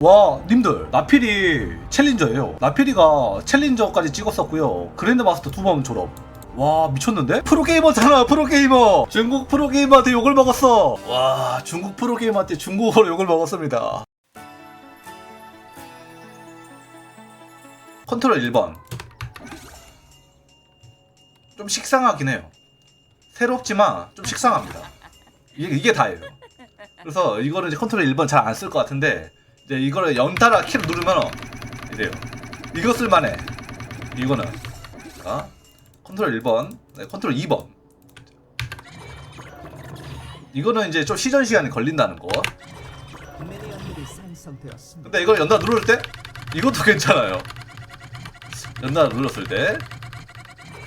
와 님들 나필이 챌린저예요. 나필이가 챌린저까지 찍었었고요. 그랜드 마스터 두 번 졸업. 와 미쳤는데? 프로게이머잖아 프로게이머! 중국 프로게이머한테 욕을 먹었어. 와 중국 프로게이머한테 중국어로 욕을 먹었습니다. 컨트롤 1번. 좀 식상하긴 해요. 새롭지만 좀 식상합니다. 이게, 이게 다예요. 그래서 이거는 컨트롤 1번 잘 안 쓸 것 같은데 이제 이거를 연달아 키를 누르면 이래요. 이거 쓸만해. 이거는 자 컨트롤 1번, 네, 컨트롤 2번. 이거는 이제 좀 시전 시간이 걸린다는 거. 근데 이걸 연달아 누를 때 이것도 괜찮아요. 연달아 눌렀을 때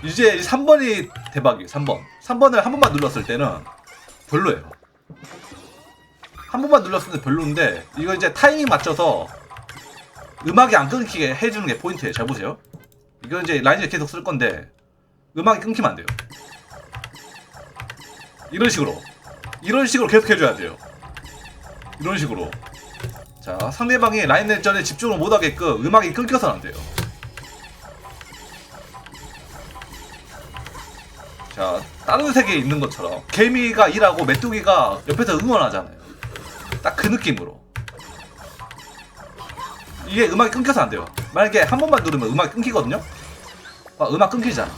이제 3번이 대박이에요. 3번. 3번을 한 번만 눌렀을 때는 별로예요. 한 번만 눌렀을 때 별로인데 이거 이제 타이밍 맞춰서 음악이 안 끊기게 해주는 게 포인트예요. 잘 보세요. 이거 이제 라인을 계속 쓸 건데 음악이 끊기면 안 돼요. 이런 식으로 이런 식으로 계속 해줘야 돼요. 이런 식으로 자 상대방이 라인 내전에 집중을 못하게끔 음악이 끊겨서는 안 돼요. 자 다른 세계에 있는 것처럼 개미가 일하고 메뚜기가 옆에서 응원하잖아요. 딱 그 느낌으로. 이게 음악이 끊겨서 안 돼요. 만약에 한 번만 누르면 음악이 끊기거든요. 아, 음악 끊기잖아.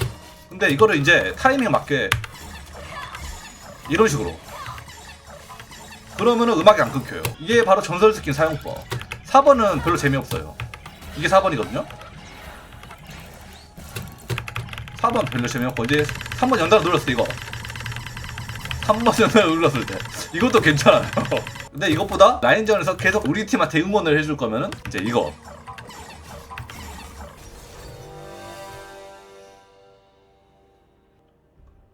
근데 이거를 이제 타이밍에 맞게 이런 식으로 그러면은 음악이 안 끊겨요. 이게 바로 전설 스킨 사용법. 4번은 별로 재미없어요. 이게 4번이거든요. 4번 별로 재미없고 이제 3번 연달아 눌렀어 이거. 3번 연달아 눌렀을 때 이것도 괜찮아요. 근데 이것보다 라인전에서 계속 우리 팀한테 응원을 해줄 거면은 이제 이거.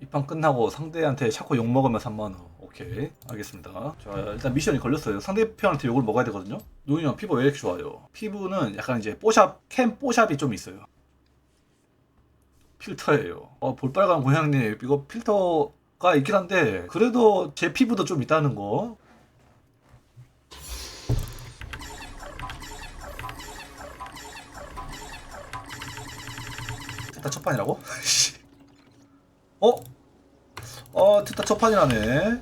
이판 끝나고 상대한테 자꾸 욕 먹으면 3만 원 오케이. 알겠습니다. 자 일단 미션이 걸렸어요. 상대편한테 욕을 먹어야 되거든요. 노인형 피부 왜 이렇게 좋아요? 피부는 약간 이제 뽀샵 캠 뽀샵이 좀 있어요. 필터예요. 어 볼빨간 고양님 이거 필터가 있긴 한데 그래도 제 피부도 좀 있다는 거 됐다 첫판이라고? 어? 어, 트타 첫판이라네.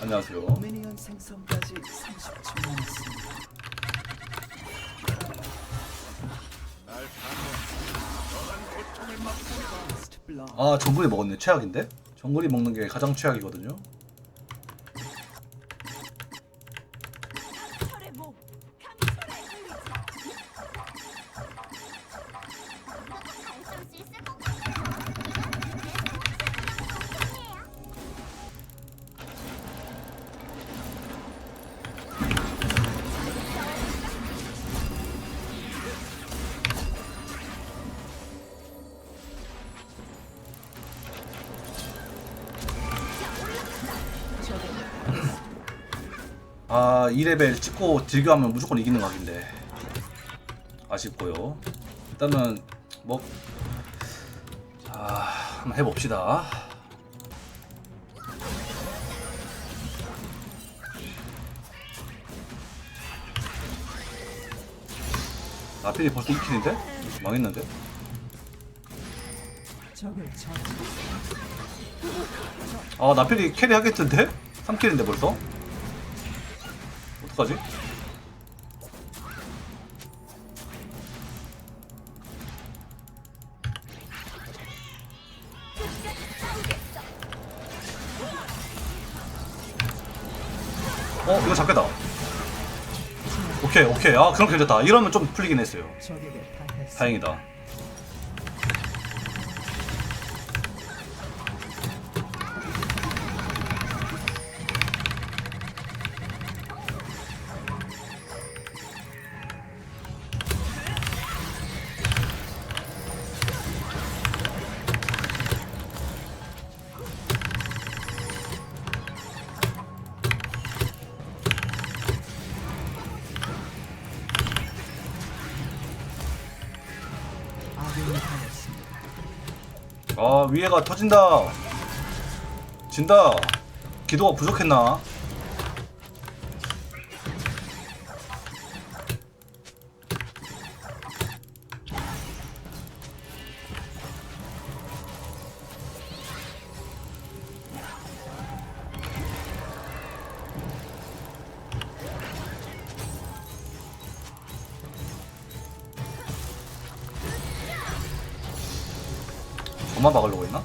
안녕하세요. 미니언 생성까지 30초 남았습니다. 퍼스트 블러 아, 정글이 먹었네. 최악인데? 정글이 먹는 게 가장 최악이거든요. 2레벨 찍고 딜교하면 무조건 이기는 각인데. 아쉽고요. 일단은 뭐 자, 한번 해봅시다. 나필이 벌써 2킬인데? 망했는데? 아 나필이 캐리 하겠던데? 3킬인데 벌써? 어떡하지? 어 이거 잡겠다 오케이 오케이 아 그럼 괜찮다 이러면 좀 풀리긴 했어요. 다행이다 아 위에가 터진다. 진다. 기도가 부족했나 그만 박으려고 했나?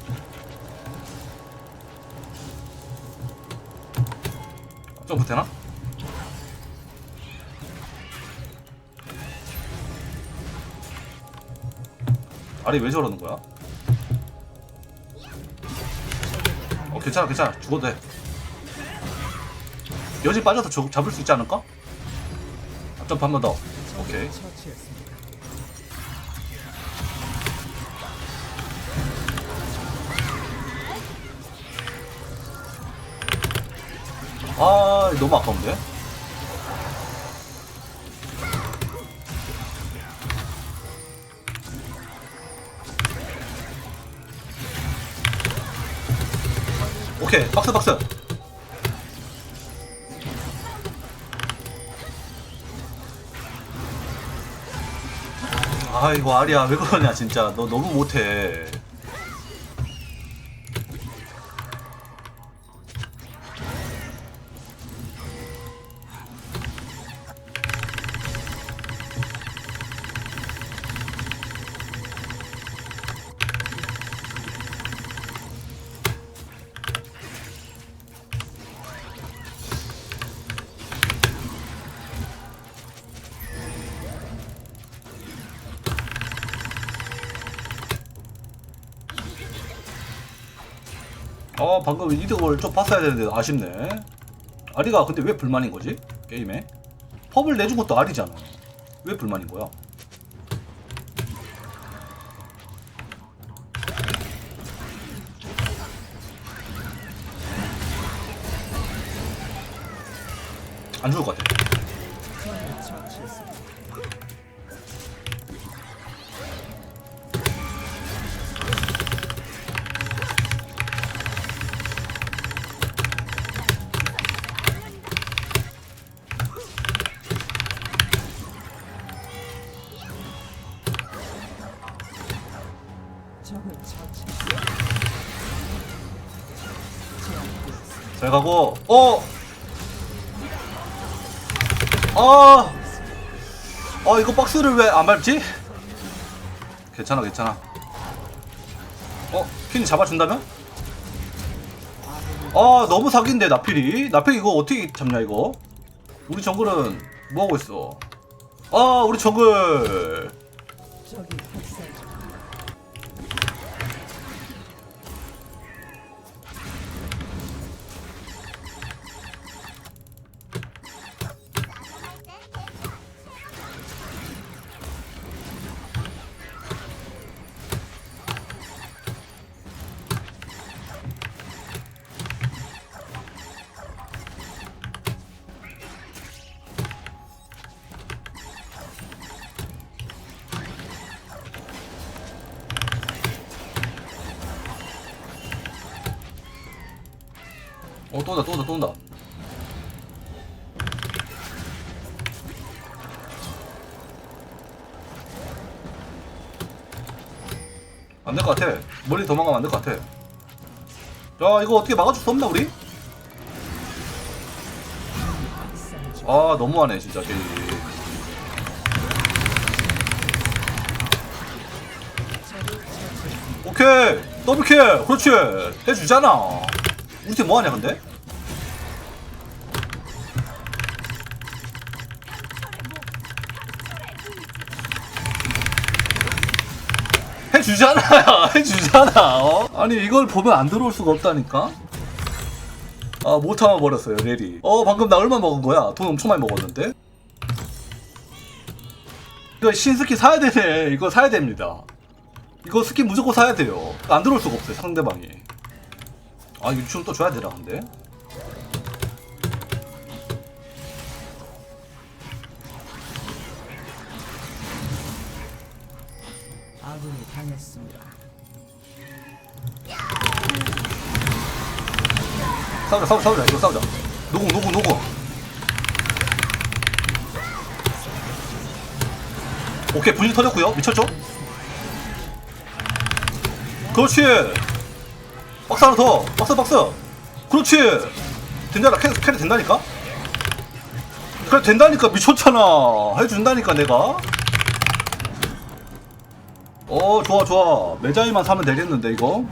점프 되나? 아리 왜 저러는 거야? 어 괜찮아 괜찮아 죽어도 돼 여지 빠져서 저- 잡을 수 있지 않을까? 아, 점프 한 번 더 오케이 아 너무 아까운데? 오케이 박스 박스. 아 이거 아리야 왜 그러냐 진짜. 너 너무 못해 어 방금 이득을 좀 봤어야 되는데 아쉽네 아리가 근데 왜 불만인 거지? 게임에? 펍을 내준 것도 아리잖아 왜 불만인 거야? 안 죽을 것 같아 가고 어! 아! 아 이거 박스를 왜 안 밟지? 괜찮아 괜찮아 어? 퀸 잡아준다면? 아 너무 사기인데 나필이 나필 이거 어떻게 잡냐 이거 우리 정글은 뭐하고 있어 아 우리 정글 어또 온다 또 온다 또 온다. 안 될 것 같아. 멀리 도망가면 안 될 것 같아. 야 이거 어떻게 막아줄 수 없나 우리? 아 너무하네 진짜 게임 오케이! 더블킬! 그렇지! 해주잖아. 우리 팀 뭐하냐 근데? 해주잖아 해주잖아 어? 아니 이걸 보면 안 들어올 수가 없다니까? 아못 참아 버렸어요 레리 어 방금 나 얼마 먹은 거야? 돈 엄청 많이 먹었는데? 이거 신스킨 사야 되네. 이거 사야 됩니다. 이거 스킨 무조건 사야 돼요. 안 들어올 수가 없어요 상대방이. 아 유충 또 줘야 되나 근데 당했습니다. 싸우자 싸우자 싸우자 이거 싸우자. 노공 노공 노공. 오케이 분신 터졌고요. 미쳤죠? 그렇지. 박스 하나 더. 박스 박스. 그렇지. 된다라 캐, 캐리 된다니까? 그래 된다니까. 미쳤잖아. 해준다니까 내가 어 좋아 좋아. 메자이만 사면 되겠는데 이거?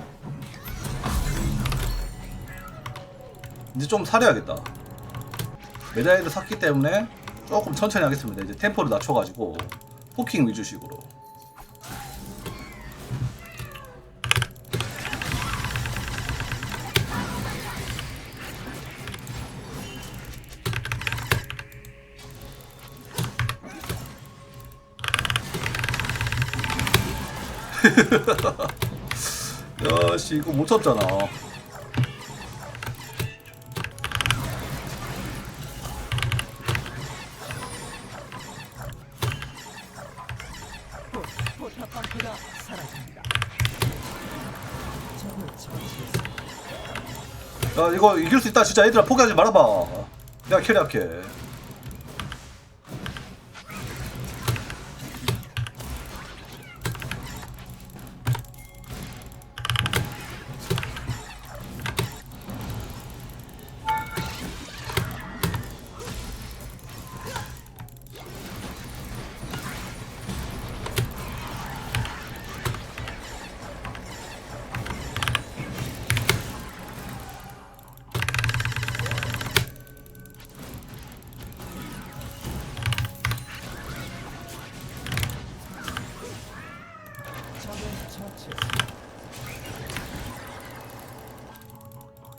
이제 좀 사려야겠다. 메자이를 샀기 때문에 조금 천천히 하겠습니다. 이제 템포를 낮춰가지고 포킹 위주식으로 야씨 이거 못 처치했습니다. 야 이거 이길 수 있다. 진짜 얘들아 포기하지 말아봐. 내가 캐리할게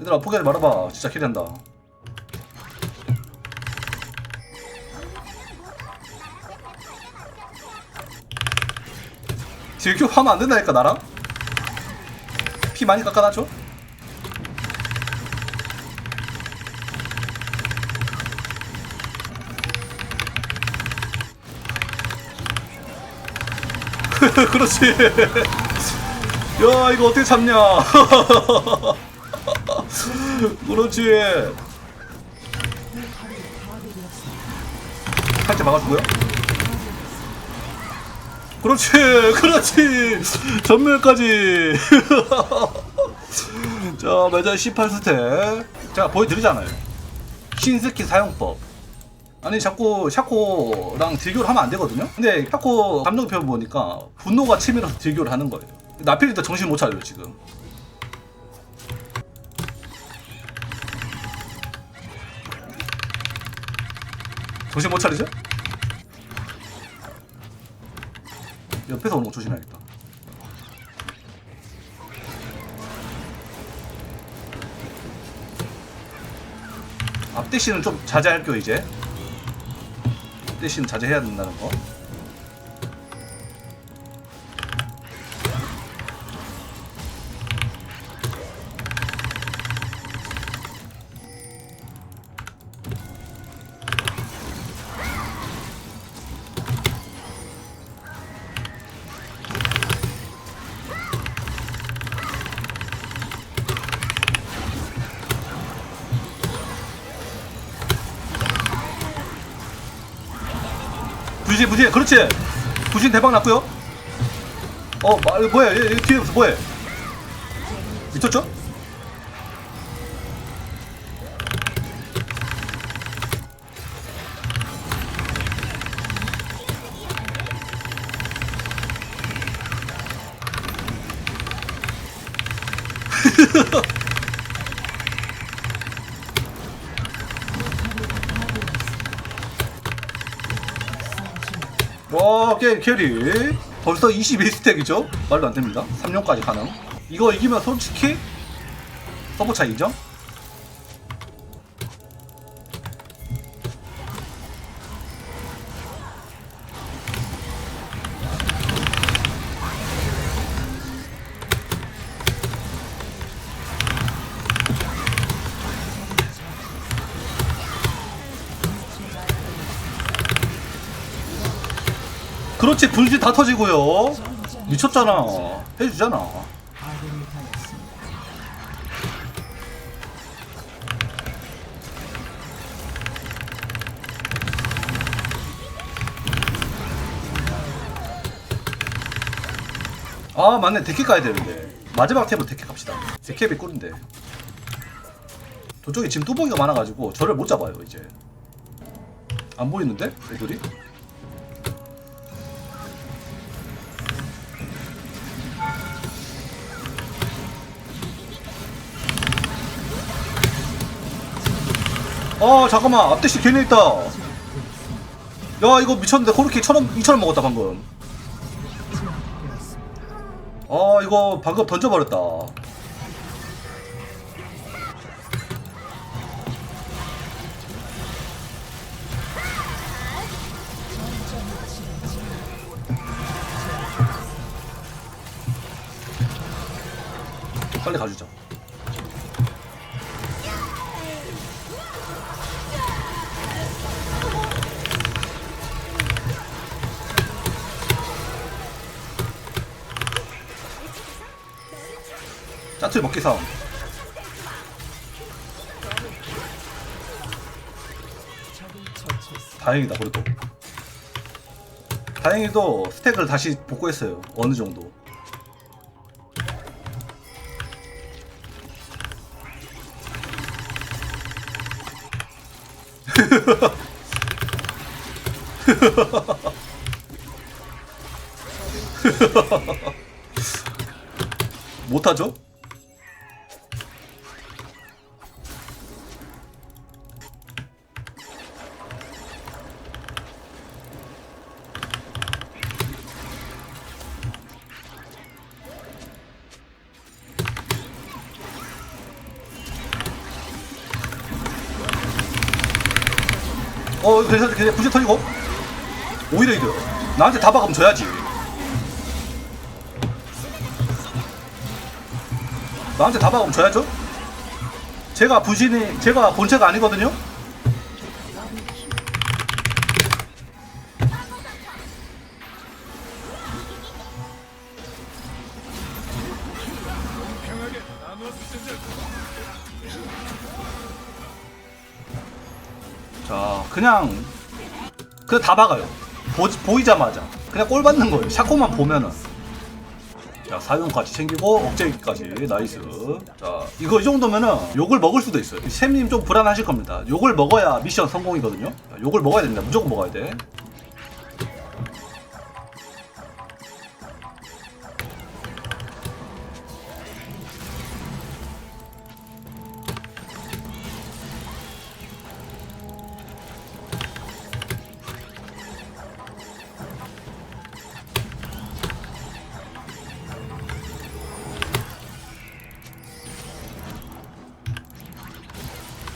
얘들아 포기하지 말아봐. 진짜 캐리한다. 딜교 하면 안 된다니까 나랑? 피 많이 깎아놨죠? 그렇지. 야 이거 어떻게 참냐 그렇지. 할때 막아주고요. 그렇지 그렇지. 전멸까지. 자 매자 18스택. 제가 보여드리잖아요. 신스키 사용법. 아니 자꾸 샤코랑 딜교를 하면 안 되거든요. 근데 샤코 감정표 보니까 분노가 치밀어서 딜교를 하는 거예요. 나필이도 정신 못 차려요 지금 정신 못 차리죠? 옆에서 오는 거 조심해야겠다. 앞대시는 좀 자제할게요 이제. 앞대시는 자제해야 된다는 거. 부신 부신 그렇지. 부신 대박 났고요. 어 마, 뭐야 뒤에 뭐해? 미쳤죠? 와 게임 캐리 벌써 21스택이죠? 말도 안 됩니다 3년까지 가능 이거 이기면 솔직히 서버 차 인정? 그렇지 불지 다 터지고요. 미쳤잖아. 해주잖아. 아 맞네. 데킥 가야 되는데. 마지막 탭으로 데킥 갑시다. 데캡이 꿀인데. 저쪽에 지금 뚜벅이가 많아가지고 저를 못 잡아요 이제. 안 보이는데? 애들이? 어 잠깐만. 앞대시 괜히 있다. 야 이거 미쳤는데. 코르키 천원 2천원 먹었다 방금. 아 이거 방금 던져버렸다 다. 다행이다 그래도 다행히도 스택을 다시 복구했어요 어느 정도 못하죠? 어 괜찮아 괜찮아 부재 터지고? 오히려 이겨. 나한테 다 박으면 져야지. 나한테 다 박으면 져야죠? 제가 부신이 제가 본체가 아니거든요 그냥 그냥 다 박아요. 보, 보이자마자. 그냥 골 받는 거예요. 샤코만 보면은. 자 사용까지 챙기고 억제기까지. 나이스. 자 이거 이 정도면은 욕을 먹을 수도 있어요. 샘님 좀 불안하실 겁니다. 욕을 먹어야 미션 성공이거든요. 자, 욕을 먹어야 됩니다. 무조건 먹어야 돼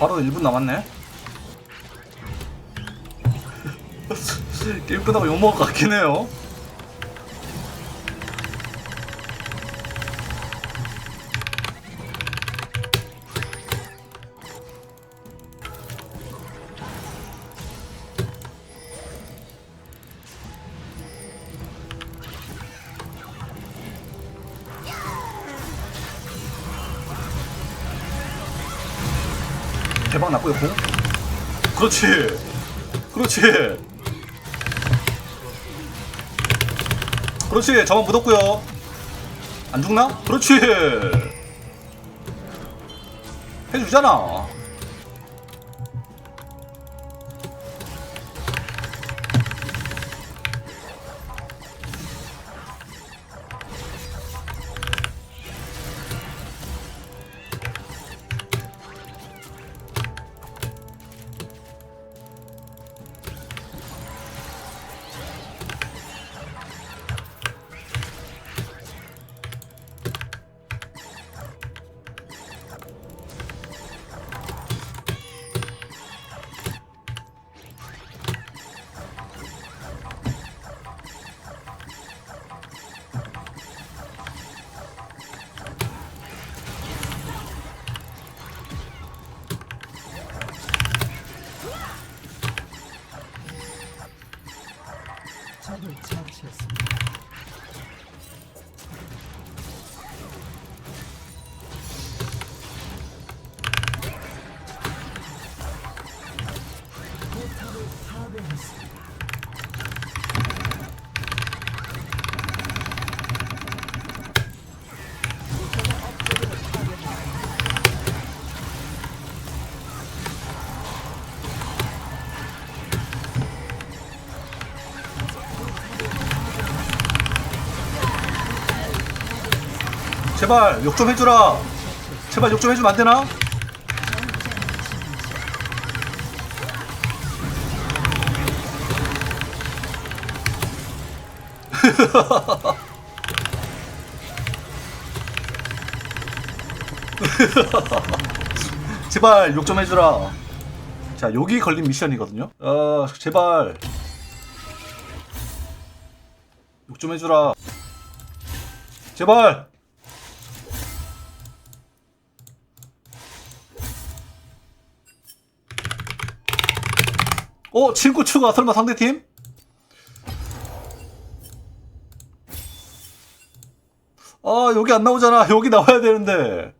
바로 1분 남았네. 게임 끝나고 욕먹을 것 같긴 해요 대박 났고요 그렇지. 그렇지. 그렇지. 저만 묻었고요. 안 죽나? 그렇지. 해주잖아 제발 욕 좀 해주라. 제발 욕 좀 해주면 안 되나? 제발 욕 좀 해주라. 자 여기 걸린 미션이거든요. 아 제발. 욕 좀 해주라. 제발. 어, 친구 추가 설마 상대팀? 아, 여기 안 나오잖아. 여기 나와야 되는데.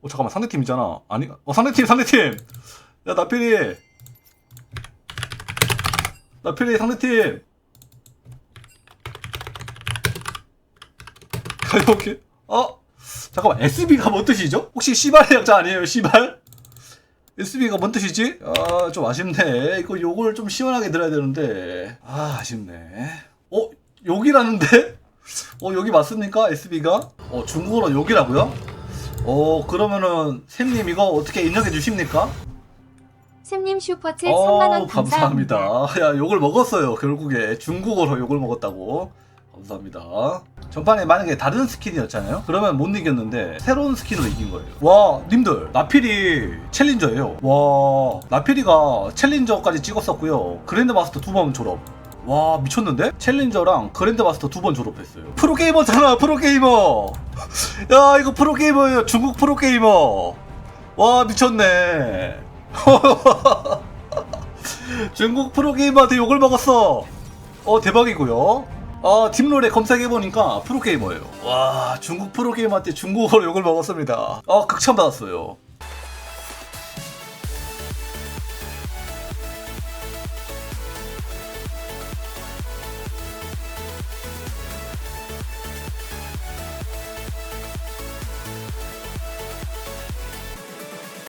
어 잠깐만 상대팀이잖아 아니 어 상대팀 상대팀 야 나필이 나필이 상대팀 아 여기 어 잠깐만 SB가 뭔 뜻이죠? 혹시 씨발의 약자 아니에요 씨발? SB가 뭔 뜻이지? 아 좀 아쉽네 이거 요걸 좀 시원하게 들어야 되는데 아 아쉽네 어 여기라는데? 어 여기 맞습니까 SB가? 어 중국어로 여기라고요? 어 그러면은 샘님 이거 어떻게 인정해 주십니까? 샘님 슈퍼챗 어 3만원 감사합니다. 감사합니다. 야 욕을 먹었어요 결국에 중국어로 욕을 먹었다고 감사합니다. 전판에 만약에 다른 스킨이었잖아요. 그러면 못 이겼는데 새로운 스킨으로 이긴 거예요. 와 님들 나필이 챌린저예요. 와 나필이가 챌린저까지 찍었었고요. 그랜드 마스터 두 번 졸업. 와 미쳤는데? 챌린저랑 그랜드 마스터 두 번 졸업했어요. 프로게이머잖아 프로게이머. 야 이거 프로게이머예요 중국 프로게이머. 와 미쳤네. 중국 프로게이머한테 욕을 먹었어. 어 대박이고요. 아 팀롤에 검색해보니까 프로게이머예요. 와 중국 프로게이머한테 중국어로 욕을 먹었습니다. 아 극찬 받았어요.